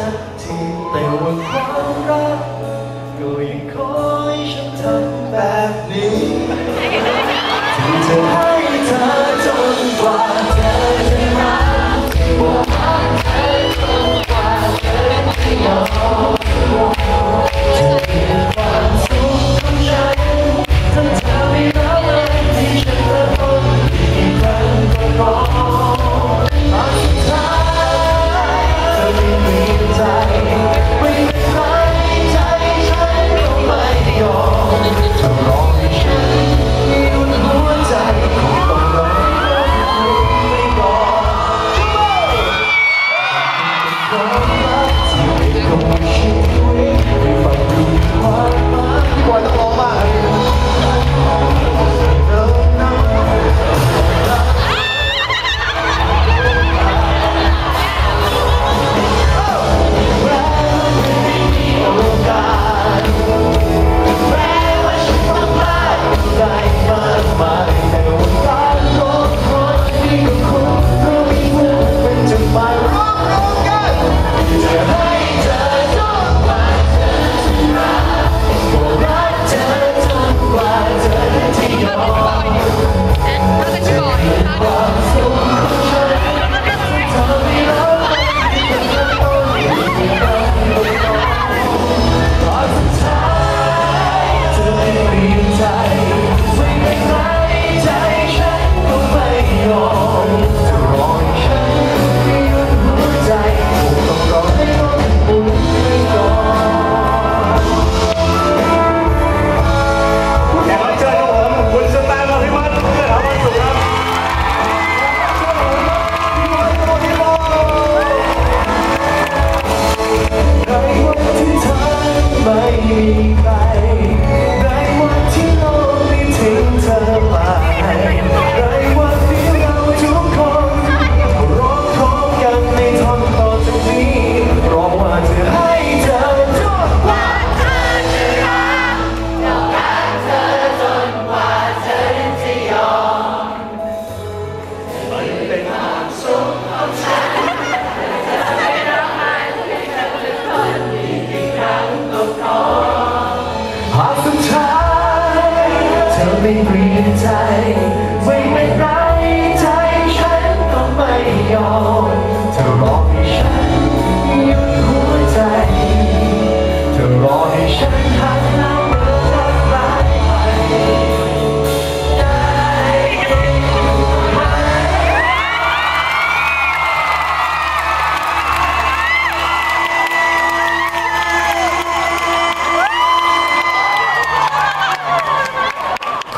ักทีแต่ว่าความรัก 你怪นผิ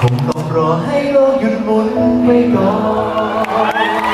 คงต้องรอให้โลกหยุดหมุนไปก่อน